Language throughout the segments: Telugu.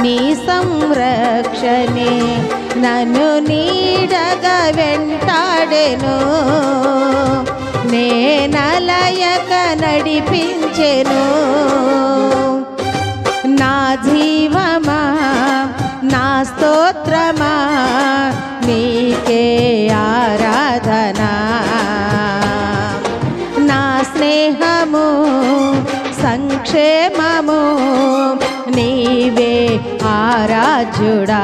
నీ సంరక్షణే. నన్ను నీడగ వెంటాడెను. నేనలయక నడిపించెను. నా జీవమా నా స్తోత్రమా నీకే ఆరాధనా. నా స్నేహము సంక్షేమము నీవే రాజుడా.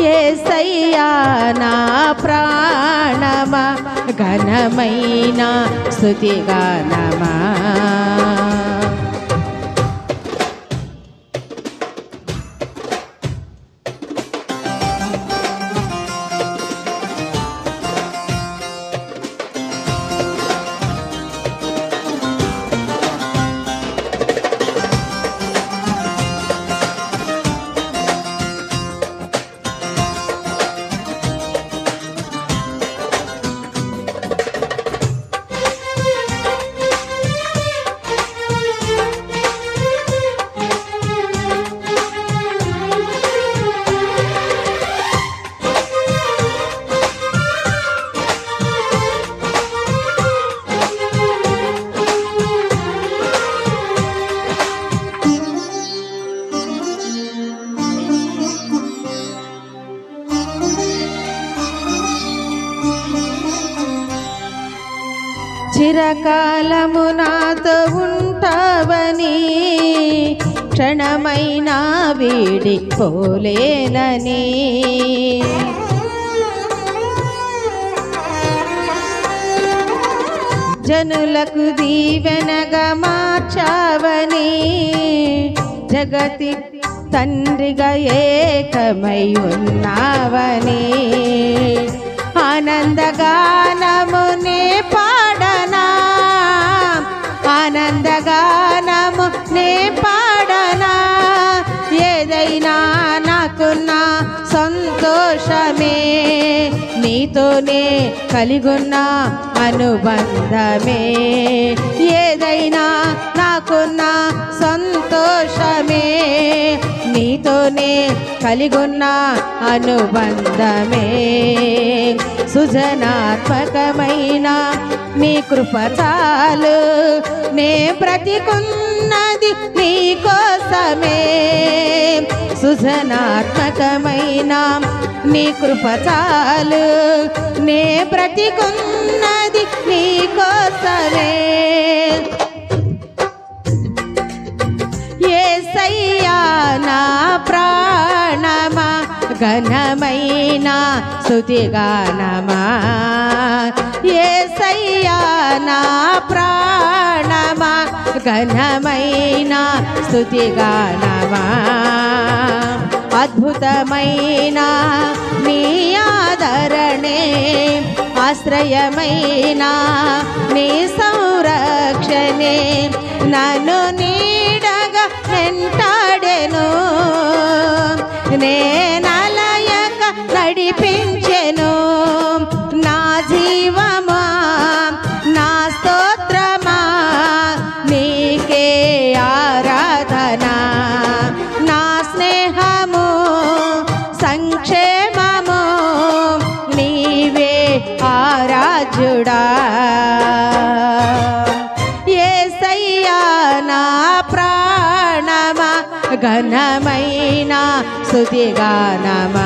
ఏసయ్యా నా ప్రాణమా ఘనమైన స్థుతిగానమా. చిరకాలము నాతో ఉంటావని క్షణమైనా వీడి పోలేనని జనులకు దీవెనగా మార్చావని జగతి తండ్రిగా ఏకమై ఉన్నావని. ఆనందగానమునే పాడనా సంతోషమే. నీతోనే కలిగున్న అనుబంధమే. ఏదైనా నాకున్న సంతోషమే. నీతోనే కలిగున్న అనుబంధమే. సుజనాత్మకమైన నీ కృపతాలు. నే బ్రతికున్నది నీ కోసమే. సుజనాత్మకమైన. నీ కృపచాలు నే బ్రతికున్నది నీ కోసమే. ఏసయ్యా నా ప్రాణమా ఘనమైన స్థుతిగానమా ఏసయ్యా నా ప్రాణ ఘనమైన స్థుతిగానమా అద్భుతమైన నీ ఆదరణే ఆశ్రయమైన నీ సంరక్షణే. నన్ను నీడగా వెంటాడెను. నే స్థుతిగానమా జలనిధి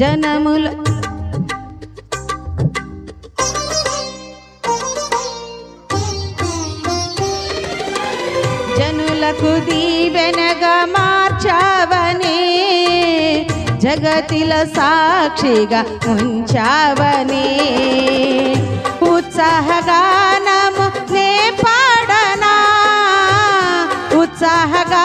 జనముల జనులకు దీవెనగా మార్చావని జగతిల సాక్షిగా ఉంచావని. ఉత్సాహగానము నే పాడనా ఉత్సాహగా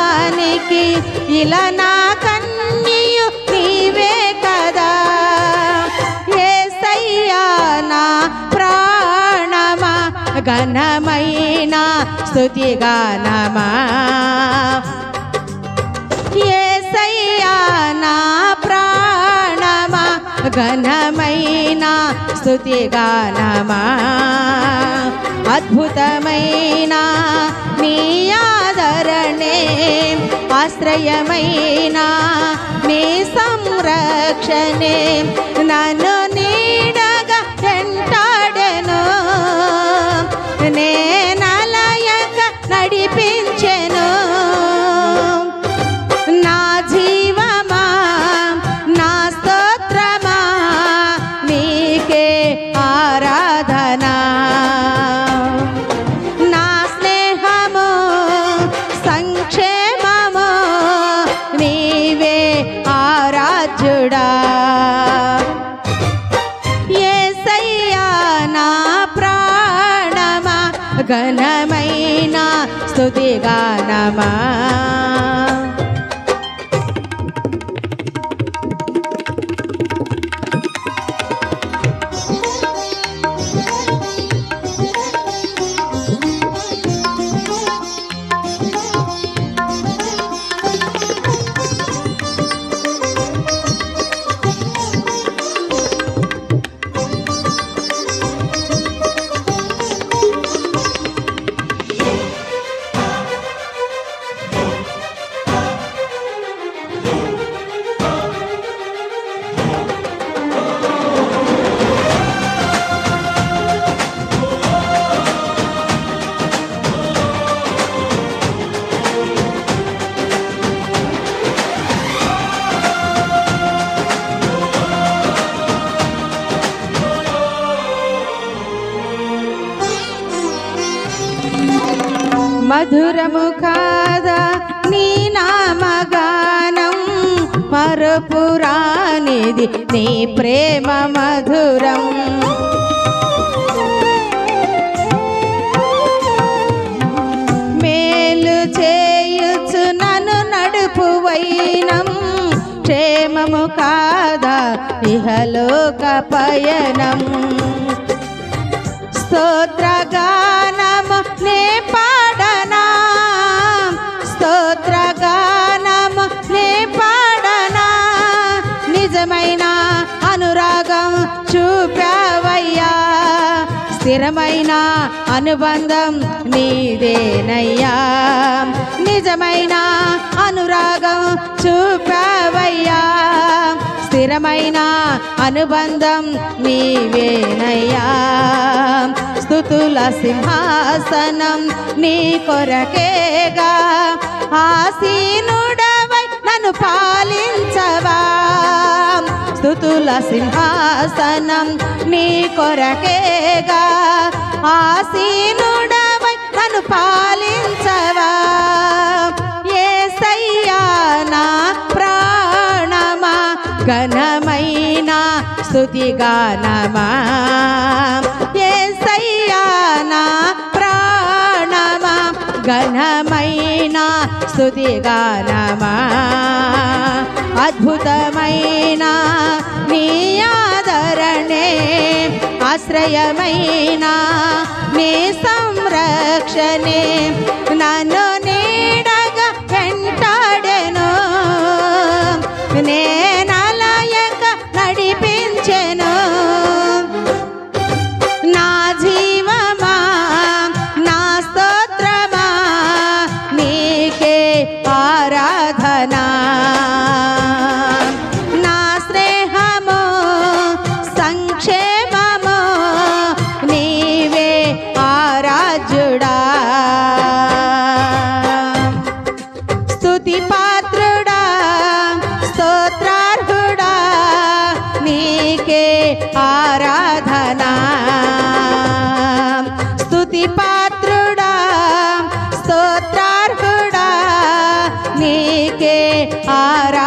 ఇలా నా కన్నీయు నీవే కదా. ఏసయ్యా నా ప్రాణమా ఘనమైన స్తుతి ఘనమైన స్తుతి గానమా అద్భుతమైన నీ ఆదరణే ఆశ్రయమైన నీ సంరక్షణే. నన్ను ఘనమైన స్థుతిగానమా మధురము కాదా? నీ నామగానం మరపురానిది నీ ప్రేమ మధురం. మేలు చేయుచు నన్ను నడుపు వైనం. క్షేమము కాదా? ఇహలోక పయనం. స్తోత్రగానము నే పాడనా? స్తోత్రగానము నే పాడనా? నిజమైన అనురాగం చూపావయ్యా. స్థిరమైన అనుబంధం నీదేనయ్యా. నిజమైన అనురాగం చూపావయ్యా. స్థిరమైన అనుబంధం నీవేనయ్యా. స్థుతుల సింహాసనం నీ కొరకేగా. ఆసీనుడవై నన్ను పాలించవా. స్థుతుల సింహాసనం నీ కొరకేగా. ఆసీనుడవై నన్ను పాలించ ఘనమైన స్థుతి గానమా? ప్రాణమా? ఘనమైన స్థుతిగానమా అద్భుతమైన నీ ఆదరణే ఆశ్రయమైన నీ సంరక్షణే. నన్ను ఆరాధనా నా స్నేహము సంక్షేమము నీవే ఆరాధ్యుడా. స్తుతి పాత్రుడా స్తోత్రార్హుడా నీకే ఆరాధనా. స్తుతి పాత్రుడా నీకే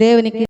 దేవునికి